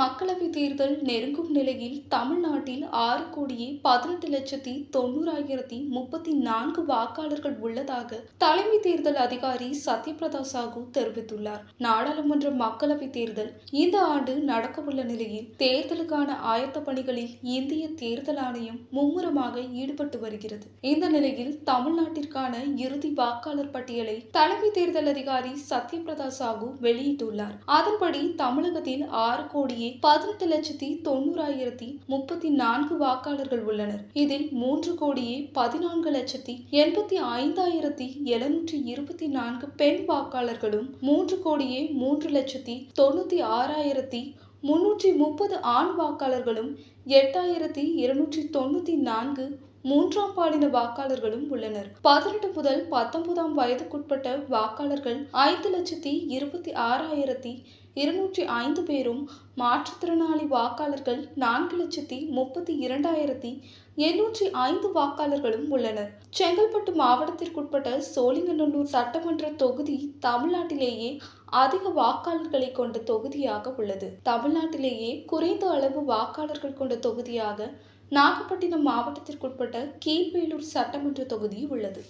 தேர்தல் நெருங்கும் நிலையில் தமிழ்நாட்டில் ஆறு கோடியே பதினெட்டு லட்சத்தி தொண்ணூறாயிரத்தி முப்பத்தி நான்கு வாக்காளர்கள் உள்ளதாக தலைமை தேர்தல் அதிகாரி சத்யபிரதா சாகு தெரிவித்துள்ளார். நாடாளுமன்ற மக்களவைத் தேர்தல் இந்த ஆண்டு நடக்கவுள்ள நிலையில் தேர்தலுக்கான ஆயத்த பணிகளில் இந்திய தேர்தல் ஆணையம் மும்முரமாக ஈடுபட்டு வருகிறது. இந்த நிலையில் தமிழ்நாட்டிற்கான இறுதி வாக்காளர் பட்டியலை தலைமை தேர்தல் அதிகாரி சத்யபிரதா சாகு வெளியிட்டுள்ளார். அதன்படி தமிழகத்தில் ஆறு கோடியே பதினெட்டு லட்சத்தி தொண்ணூறாயிரத்தி முப்பத்தி நான்கு வாக்காளர்கள் உள்ளனர். இதில் மூன்று கோடியே பதினான்கு லட்சத்தி எண்பத்தி ஐந்தாயிரத்தி எழுநூற்றி இருபத்தி நான்கு பெண் வாக்காளர்களும் மூன்று கோடியே மூன்று லட்சத்தி தொண்ணூத்தி ஆறாயிரத்தி முன்னூற்றி முப்பது ஆண் வாக்காளர்களும் எட்டாயிரத்தி இருநூற்றி தொண்ணூத்தி நான்கு மூன்றாம் பாலின வாக்காளர்களும் உள்ளனர். பதினெட்டு முதல் பத்தொன்பதாம் வயதுக்குட்பட்ட வாக்காளர்கள் ஐந்து லட்சத்தி இருபத்தி ஆறாயிரத்தி இருநூற்றி ஐந்து பேரும் மாற்றுத்திறனாளி வாக்காளர்கள் நான்கு லட்சத்தி முப்பத்தி இரண்டாயிரத்தி எண்ணூற்றி ஐந்து வாக்காளர்களும் உள்ளனர். செங்கல்பட்டு மாவட்டத்திற்குட்பட்ட சோழிங்கநல்லூர் சட்டமன்ற தொகுதி தமிழ்நாட்டிலேயே அதிக வாக்காளர்களை கொண்ட தொகுதியாக உள்ளது. தமிழ்நாட்டிலேயே குறைந்த அளவு வாக்காளர்கள் கொண்ட தொகுதியாக நாகப்பட்டினம் மாவட்டத்திற்குட்பட்ட கீழ்வேலூர் சட்டமன்ற தொகுதி உள்ளது.